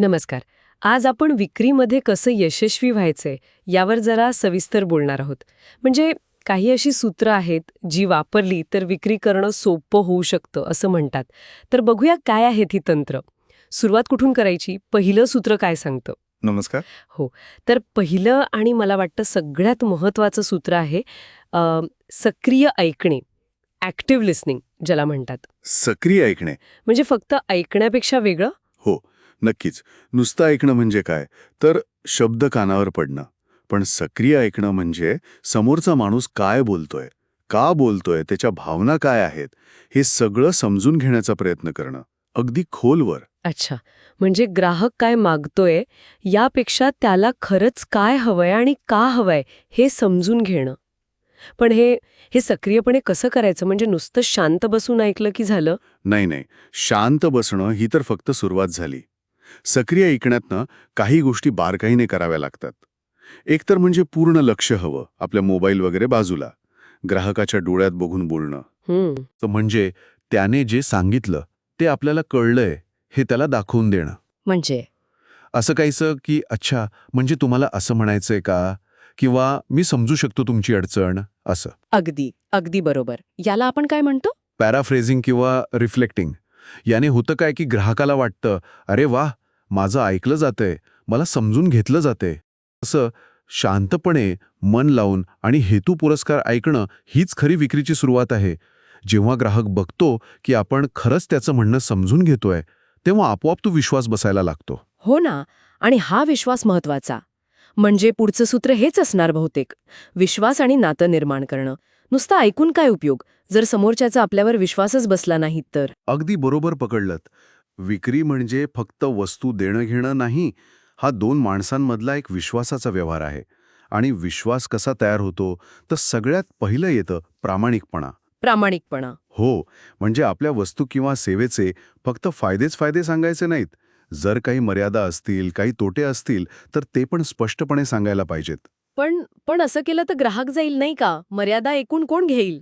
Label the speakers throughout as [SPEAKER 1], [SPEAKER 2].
[SPEAKER 1] नमस्कार. आज आपण विक्रीमध्ये कसं यशस्वी व्हायचंय यावर जरा सविस्तर बोलणार आहोत. म्हणजे काही अशी सूत्र आहेत जी वापरली तर विक्री करणं सोपं होऊ शकतं असं म्हणतात. तर बघूया काय आहेत ही तंत्र. सुरुवात कुठून करायची? पहिलं सूत्र काय सांगतं?
[SPEAKER 2] नमस्कार.
[SPEAKER 1] तर पहिलं आणि मला वाटतं सगळ्यात महत्त्वाचं सूत्र आहे अ, सक्रिय ऐकणे. ॲक्टिव्ह लिस्निंग ज्याला म्हणतात.
[SPEAKER 2] सक्रिय ऐकणे.
[SPEAKER 1] म्हणजे फक्त ऐकण्यापेक्षा वेगळं?
[SPEAKER 2] हो. नक्कीच. नुसतं ऐकणं म्हणजे काय? तर शब्द कानावर पडणं. पण सक्रिय ऐकणं म्हणजे समोरचा माणूस काय बोलतोय? का बोलतोय? त्याच्या भावना काय आहेत? हे सगळं समजून घेण्याचा प्रयत्न करणं. अगदी खोलवर
[SPEAKER 1] अच्छा. म्हणजे ग्राहक काय मागतोय? यापेक्षा त्याला खरंच काय हवंय आणि का हवंय हे समजून घेणं. पण हे हे सक्रियपणे कसं करायचं? म्हणजे नुसतं शांत बसून ऐकलं की झालं?
[SPEAKER 2] नाही नाही. शांत बसणं ही तर फक्त सुरुवात झाली. सक्रिय ऐकण्यातनं काही गोष्टी बारकाईने कराव्या लागतात. एकतर म्हणजे पूर्ण लक्ष हवं आपल्या मोबाईल वगैरे बाजूला ग्राहकाच्या डोळ्यात बघून बोलणं. तर म्हणजे त्याने जे सांगितलं ते आपल्याला कळलंय हे त्याला दाखवून देणं.
[SPEAKER 1] म्हणजे?
[SPEAKER 2] असं काहीसं की अच्छा म्हणजे तुम्हाला असं म्हणायचंय का? किंवा मी समजू शकतो तुमची अडचण असं.
[SPEAKER 1] अगदी अगदी बरोबर. याला आपण काय म्हणतो?
[SPEAKER 2] पॅराफ्रेझिंग किंवा रिफ्लेक्टिंग. याने होतं काय की ग्राहकाला वाटतं अरे वाह माझं ऐकलं जातंय मला समजून घेतलं जातंय. असं शांतपणे मन लावून आणि हेतू पुरस्कार ऐकणं हीच खरी विक्रीची सुरुवात आहे. जेव्हा ग्राहक बघतो की आपण खरंच त्याचं म्हणणं समजून घेतोय तेव्हा आपोआप तो विश्वास बसायला लागतो.
[SPEAKER 1] हो ना आणि हा विश्वास महत्त्वाचा म्हणजे पुढचं सूत्र हेच असणार बहुतेक विश्वास आणि नातं निर्माण करणं. नुसतं ऐकून काय उपयोग? जर समोरच्याचा आपल्यावर विश्वासच बसला नाही तर.
[SPEAKER 2] अगदी बरोबर पकडलत. विक्री म्हणजे फक्त वस्तू देणं घेणं नाही हा दोन माणसांमधला एक विश्वासाचा व्यवहार आहे. आणि विश्वास कसा तयार होतो तर सगळ्यात पहिलं येतं प्रामाणिकपणा.
[SPEAKER 1] प्रामाणिकपणा.
[SPEAKER 2] हो म्हणजे आपल्या वस्तू किंवा सेवेचे फक्त फायदेच फायदे सांगायचे नाहीत. जर काही मर्यादा असतील काही तोटे असतील तर ते पण स्पष्टपणे सांगायला पाहिजेत.
[SPEAKER 1] पण पण असं केलं तर ग्राहक जाईल नाही का? मर्यादा ऐकून कोण घेईल?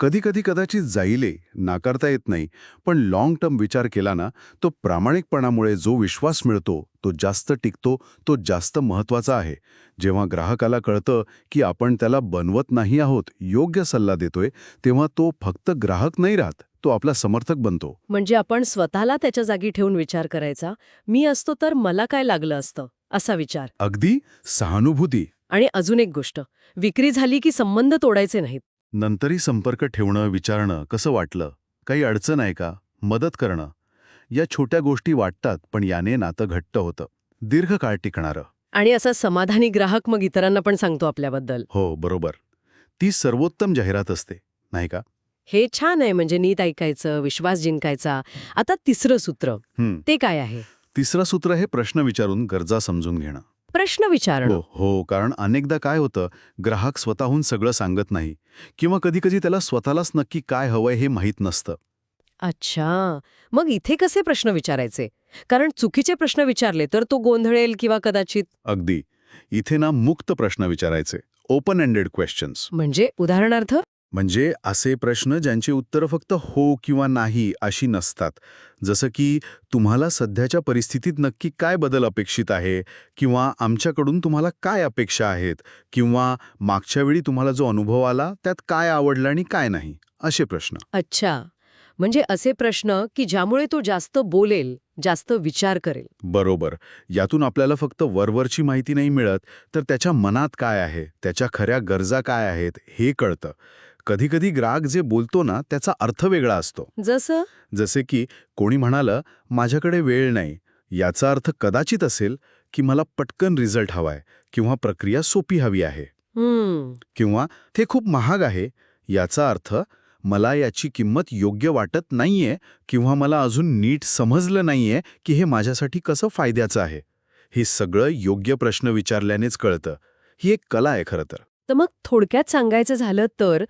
[SPEAKER 2] कधी कधी कदाचित जाईले नाकारता येत नाही पण लाँग टर्म विचार केला ना तो प्रामाणिकपणामुळे जो विश्वास मिळतो तो जास्त टिकतो तो जास्त महत्त्वाचा आहे. जेव्हा ग्राहकाला कळतं की आपण त्याला बनवत नाही आहोत योग्य सल्ला देतोय तेव्हा तो फक्त ग्राहक नाही राहत तो आपला समर्थक बनतो.
[SPEAKER 1] म्हणजे आपण स्वतःला त्याच्या जागी ठेवून विचार करायचा मी असतो तर मला काय लागलं असतं असा विचार.
[SPEAKER 2] अगदी सहानुभूती.
[SPEAKER 1] आणि अजून एक गोष्ट विक्री झाली की संबंध तोडायचे नाहीत.
[SPEAKER 2] नंतरही संपर्क ठेवणं विचारणं कसं वाटलं? काही अडचण आहे का? मदत करणं? या छोट्या गोष्टी वाटतात पण याने नातं घट्ट होतं. दीर्घकाळ टिकणारं.
[SPEAKER 1] आणि असा समाधानी ग्राहक मग इतरांना पण सांगतो आपल्याबद्दल.
[SPEAKER 2] हो बरोबर. ती सर्वोत्तम जाहिरात असते नाही का?
[SPEAKER 1] हे छान आहे म्हणजे नीट ऐकायचं विश्वास जिंकायचा. आता तिसरं सूत्र. ते काय आहे?
[SPEAKER 2] तिसरं सूत्र हे प्रश्न विचारून गरजा समजून घेणं.
[SPEAKER 1] प्रश्न विचारणं.
[SPEAKER 2] हो हो कारण अनेकदा काय होतं ग्राहक स्वतःहून सगळं सांगत नाही किंवा कधीकधी त्याला स्वतःलाच नक्की काय हवंय हे माहीत नसतं.
[SPEAKER 1] अच्छा. मग इथे कसे प्रश्न विचारायचे? कारण चुकीचे प्रश्न विचारले तर तो गोंधळेल किंवा कदाचित?
[SPEAKER 2] अगदी. इथे ना मुक्त प्रश्न विचारायचे. ओपन एंडेड क्वेश्चन्स
[SPEAKER 1] म्हणजे उदाहरणार्थ?
[SPEAKER 2] म्हणजे असे प्रश्न ज्यांची उत्तरं फक्त हो किंवा नाही अशी नसतात. जसं की तुम्हाला सध्याच्या परिस्थितीत नक्की काय बदल अपेक्षित आहे? किंवा आमच्याकडून तुम्हाला काय अपेक्षा आहेत? किंवा मागच्या वेळी तुम्हाला जो अनुभव आला त्यात काय आवडलं आणि काय नाही? असे प्रश्न.
[SPEAKER 1] अच्छा. म्हणजे असे प्रश्न की ज्यामुळे तो जास्त बोलेल जास्त विचार करेल.
[SPEAKER 2] बरोबर. यातून आपल्याला फक्त वरवरची माहिती नाही मिळत तर त्याच्या मनात काय आहे? त्याच्या खऱ्या गरजा काय आहेत? हे कळतं. कधीकधी ग्राहक जे बोलतो ना त्याचा अर्थ वेगळा असतो.
[SPEAKER 1] जसं?
[SPEAKER 2] जसे की कोणी म्हणालं माझ्याकडे वेळ नाही. याचा अर्थ कदाचित असेल की मला पटकन रिझल्ट हवाय किंवा प्रक्रिया सोपी हवी आहे. किंवा ते खूप महाग आहे. याचा अर्थ मला याची किंमत योग्य वाटत नाहीये किंवा मला अजून नीट समजलं नाहीये की हे माझ्यासाठी कसं फायद्याचं आहे. हे सगळं योग्य प्रश्न विचारल्यानेच कळतं. ही एक कला आहे खरं तर.
[SPEAKER 1] तर मग थोडक्यात सांगायचं झालं तर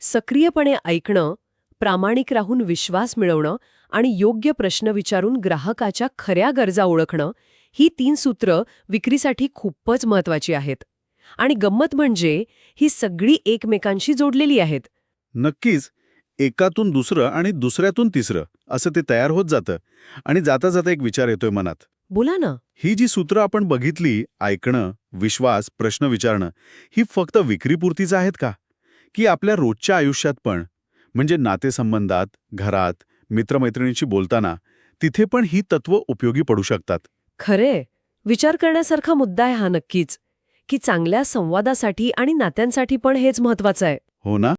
[SPEAKER 1] सक्रियपणे ऐकणं प्रामाणिक राहून विश्वास मिळवणं आणि योग्य प्रश्न विचारून ग्राहकाच्या खऱ्या गरजा ओळखणं ही तीन सूत्र विक्रीसाठी खूपच महत्वाची आहेत. आणि गंमत म्हणजे ही सगळी एकमेकांशी जोडलेली आहेत.
[SPEAKER 2] नक्कीच एकातून दुसरं आणि दुसऱ्यातून तिसरं असं ते तयार होत जातं आणि जाता जाता एक विचार येतोय मनात.
[SPEAKER 1] बोला ना.
[SPEAKER 2] ही जी सूत्र आपण बघितली ऐकणं विश्वास प्रश्न विचारणं ही फक्त विक्रीपुरतीच आहेत का? की आपल्या रोजच्या आयुष्यात पण म्हणजे नातेसंबंधात घरात मित्रमैत्रिणींशी बोलताना तिथे पण ही तत्व उपयोगी पडू शकतात.
[SPEAKER 1] खरे. विचार करण्यासारखा मुद्दा आहे हा नक्कीच की चांगल्या संवादासाठी आणि नात्यांसाठी पण हेच महत्वाचं आहे.
[SPEAKER 2] हो ना?